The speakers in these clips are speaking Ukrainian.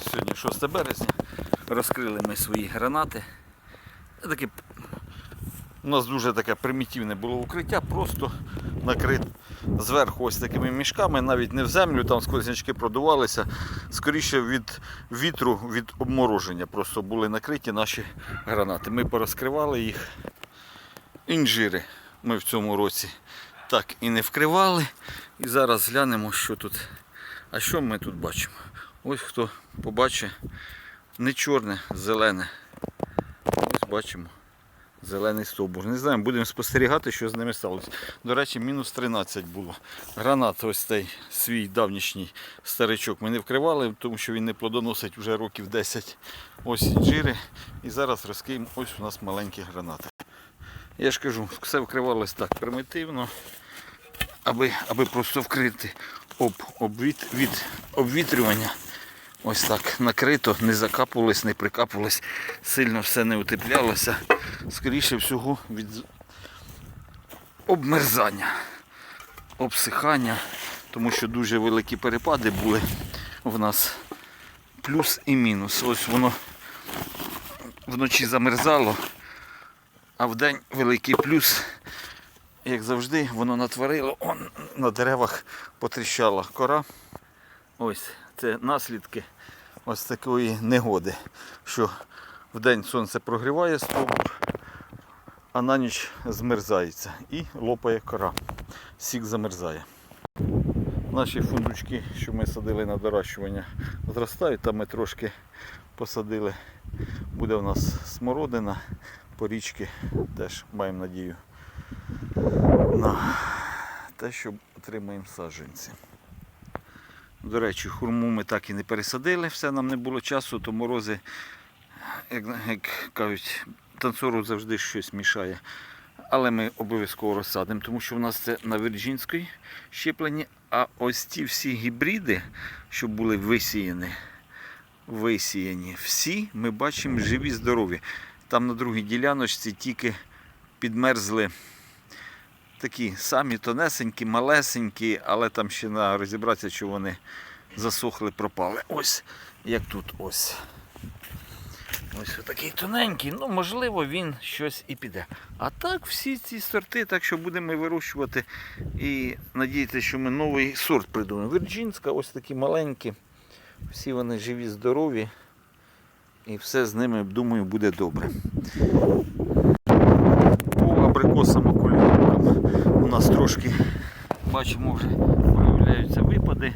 Сьогодні 6 березня. Розкрили ми свої гранати. Таке, у нас дуже таке примітивне було укриття, просто накрит зверху ось такими мішками, навіть не в землю, там сквознячки продувалися. Скоріше від вітру, від обмороження просто були накриті наші гранати. Ми порозкривали їх. Інжири ми в цьому році так і не вкривали. І зараз глянемо, що тут. А що ми тут бачимо? Ось хто побачить не чорне, зелене. Ось бачимо. Зелений стовбур. Не знаю, будемо спостерігати, що з ними сталося. До речі, мінус 13 було. Гранат, ось цей свій давнішній старичок ми не вкривали, тому що він не плодоносить вже років 10. Ось інжири. І зараз розкриємо ось у нас маленькі гранати. Я ж кажу, все вкривалось так примітивно, аби, аби просто вкрити об, обвіт, від обвітрювання. Ось так накрито, не закапувалось, не прикапувалось, сильно все не утеплялося. Скоріше всього від обмерзання, обсихання, тому що дуже великі перепади були в нас плюс і мінус. Ось воно вночі замерзало, а вдень великий плюс. Як завжди, воно натворило, он на деревах потріщала кора. Ось це наслідки ось такої негоди, що вдень сонце прогріває стовбур, а на ніч змерзається і лопає кора. Сік замерзає. Наші фундучки, що ми садили на доращування, зростають. Там ми трошки посадили. Буде у нас смородина, порічки. Теж маємо надію на те, що отримаємо саджанці. До речі, хурму ми так і не пересадили, все нам не було часу, то морози, як, як кажуть, танцору завжди щось мішає. Але ми обов'язково розсадимо, тому що в нас це на Вірджинській щеплені, а ось ті всі гібриди, що були висіяні, висіяні, всі ми бачимо живі, здорові. Там на другій діляночці тільки підмерзли такі самі тонесенькі, малесенькі, але там ще на розібратися, що вони засохли, пропали. Ось як тут ось. Ось такий тоненький, ну можливо він щось і піде. А так всі ці сорти, так що будемо вирощувати і надіятися, що ми новий сорт придумаємо. Вірджинська, ось такі маленькі. Всі вони живі, здорові. І все з ними, думаю, буде добре. По абрикосам трошки бачимо вже появляються випади.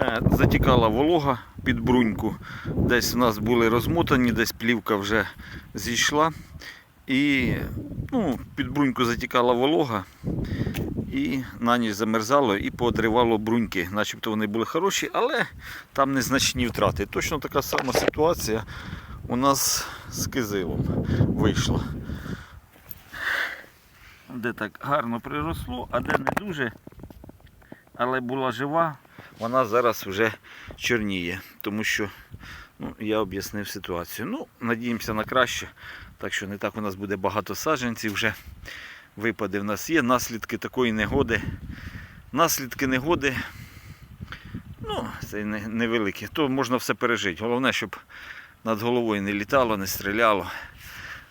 Е, Затікала волога під бруньку. Десь у нас були розмотані, десь плівка вже зійшла. І ну, під бруньку затікала волога. І на ніч замерзало і поотривало бруньки. Начебто вони були хороші, але там незначні втрати. Точно така сама ситуація у нас з кизилом вийшла де так гарно приросло, а де не дуже, але була жива, вона зараз вже чорніє, тому що ну, я об'яснив ситуацію. Ну, надіємося на краще, так що не так у нас буде багато саджанців вже. Випади в нас є, наслідки такої негоди. Наслідки негоди, ну, це не- невеликі, то можна все пережити. Головне, щоб над головою не літало, не стріляло.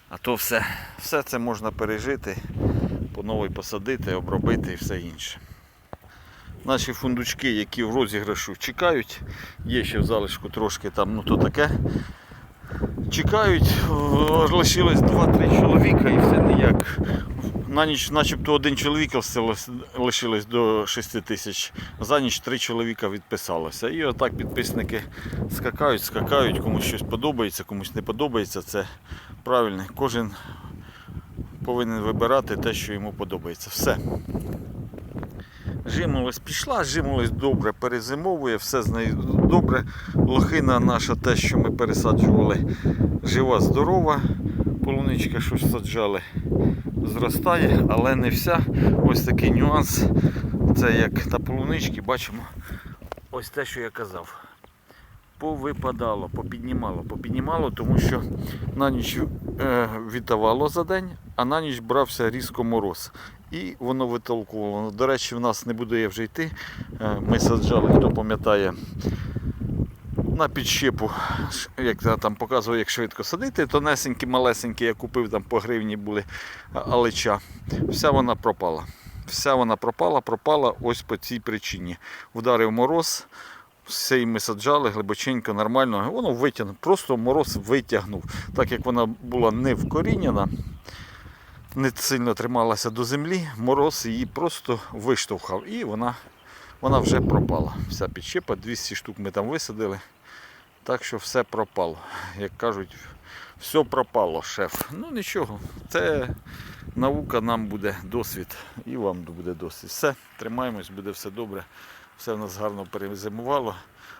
А то все, все це можна пережити по новій посадити, обробити і все інше. Наші фундучки, які в розіграшу чекають, є ще в залишку трошки там, ну то таке. Чекають, лишилось 2-3 чоловіка і все ніяк. На ніч начебто один чоловік лишилось до 6 тисяч. За ніч три чоловіка відписалося. І отак підписники скакають, скакають, комусь щось подобається, комусь не подобається. Це правильно. Кожен повинен вибирати те, що йому подобається. Все. Жимолость пішла, жимолость добре перезимовує, все з нею добре. Лохина наша, те, що ми пересаджували, жива, здорова. Полуничка щось саджали, зростає, але не вся. Ось такий нюанс. Це як на полуничці, бачимо ось те, що я казав. Повипадало, попіднімало, попіднімало, тому що на ніч е, віддавало за день, а на ніч брався різко мороз. І воно витолкувало. До речі, в нас не буду я вже йти. Е, Ми саджали, хто пам'ятає, на підщепу, як я там показував, як швидко садити, тонесенькі, малесенькі, я купив там по гривні були алеча. Вся вона пропала. Вся вона пропала, пропала ось по цій причині. Вдарив мороз, все і ми саджали глибоченько, нормально. Воно витягнув, просто мороз витягнув. Так як вона була не вкорінена, не сильно трималася до землі, мороз її просто виштовхав і вона, вона вже пропала. Вся підщепа, 200 штук ми там висадили. Так що все пропало. Як кажуть, все пропало, шеф. Ну нічого, це наука нам буде досвід і вам буде досвід. Все, тримаємось, буде все добре. Все в нас гарно перезимувало.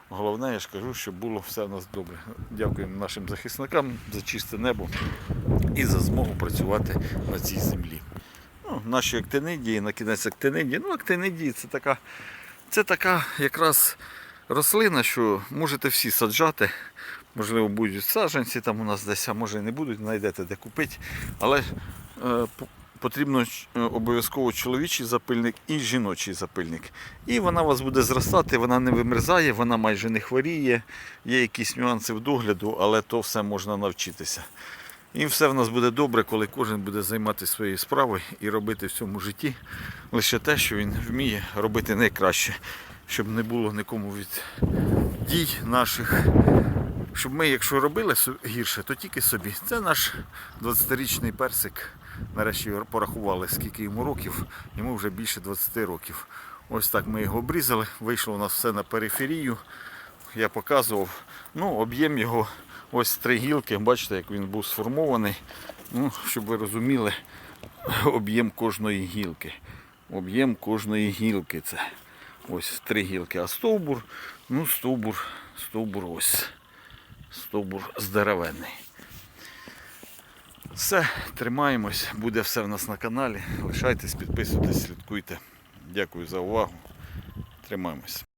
Головне, я ж кажу, щоб було все в нас добре. Дякуємо нашим захисникам за чисте небо і за змогу працювати на цій землі. Ну, наші актинидії, на кінець актинидії. Ну, актинидії це така, це така якраз рослина, що можете всі саджати. Можливо, будуть саджанці там у нас десь, а може і не будуть, знайдете де купити. Але е, потрібно е, обов'язково чоловічий запильник і жіночий запильник. І вона у вас буде зростати, вона не вимерзає, вона майже не хворіє. Є якісь нюанси в догляду, але то все можна навчитися. І все в нас буде добре, коли кожен буде займатися своєю справою і робити в цьому житті лише те, що він вміє робити найкраще, щоб не було нікому від дій наших. Щоб ми, якщо робили гірше, то тільки собі. Це наш 20-річний персик. Нарешті порахували, скільки йому років. Йому вже більше 20 років. Ось так ми його обрізали. Вийшло у нас все на периферію. Я показував. Ну, об'єм його ось три гілки. Бачите, як він був сформований. Ну, щоб ви розуміли, об'єм кожної гілки. Об'єм кожної гілки це. Ось три гілки. А стовбур, ну стовбур, стовбур ось. Стовбур здоровенний. Все, тримаємось, буде все в нас на каналі. Лишайтесь, підписуйтесь, слідкуйте. Дякую за увагу. Тримаємось.